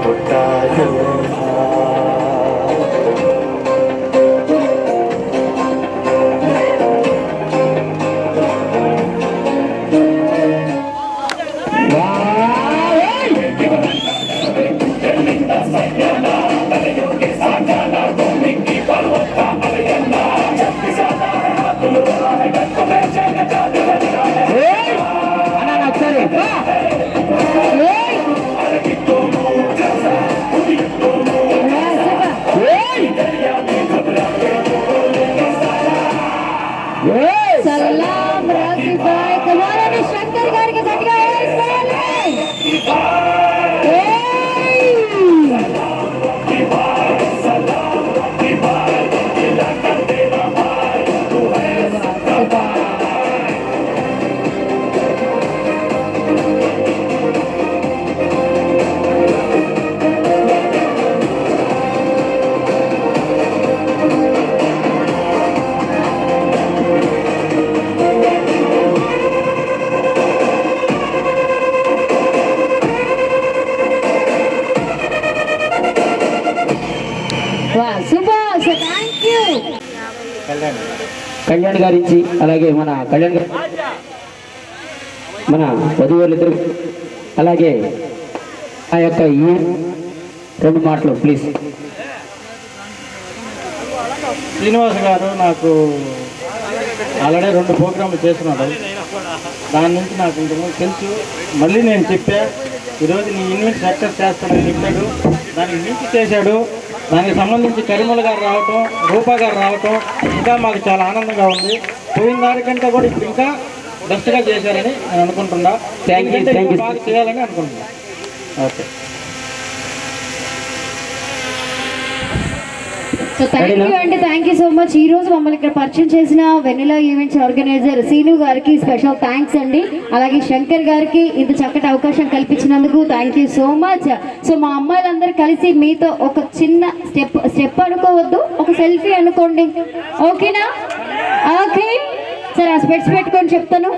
Portal. alhambras y Kalyan గారి. అలాగే మన కళ్యాణ్ గారి మన వధువులిద్దరు అలాగే ఆ యొక్క ఈ రెండు మాటలు ప్లీజ్ శ్రీనివాస్ గారు నాకు ఆల్రెడీ రెండు ప్రోగ్రాంలు చేస్తున్నాడు దాని నుంచి నాకు ఇంతకుముందు తెలుసు. మళ్ళీ నేను చెప్పా ఈరోజు నీ ఇన్వెంట్ సక్సెస్ చేస్తానని చెప్పాడు. దానికి మించి చేశాడు. దానికి సంబంధించి కరిమల గారు రావటం రూపా గారు రావటం ఇంకా మాకు చాలా ఆనందంగా ఉంది. పోయిన దానికంటే కూడా ఇప్పుడు ఇంకా బెస్ట్గా చేశారని నేను అనుకుంటున్నా. You. ఇంకా బాగా చేయాలని అనుకుంటున్నా. ఓకే. So thank you? అండి థ్యాంక్ యూ సో మచ్ ఈ రోజు మమ్మల్ని ఇక్కడ పరిచయం చేసిన వెనిలా ఈవెంట్స్ ఆర్గనైజర్ సీను గారికి స్పెషల్ థ్యాంక్స్ అండి. అలాగే శంకర్ గారికి ఇంత చక్కటి అవకాశం కల్పించినందుకు thank you so much so మా అమ్మాయిలందరూ కలిసి మీతో ఒక చిన్న స్టెప్ స్టెప్ అనుకోవద్దు. ఒక సెల్ఫీ అనుకోండి. ఓకేనా ఓకే సరే ఆ స్పెట్స్ పెట్టుకొని చెప్తాను.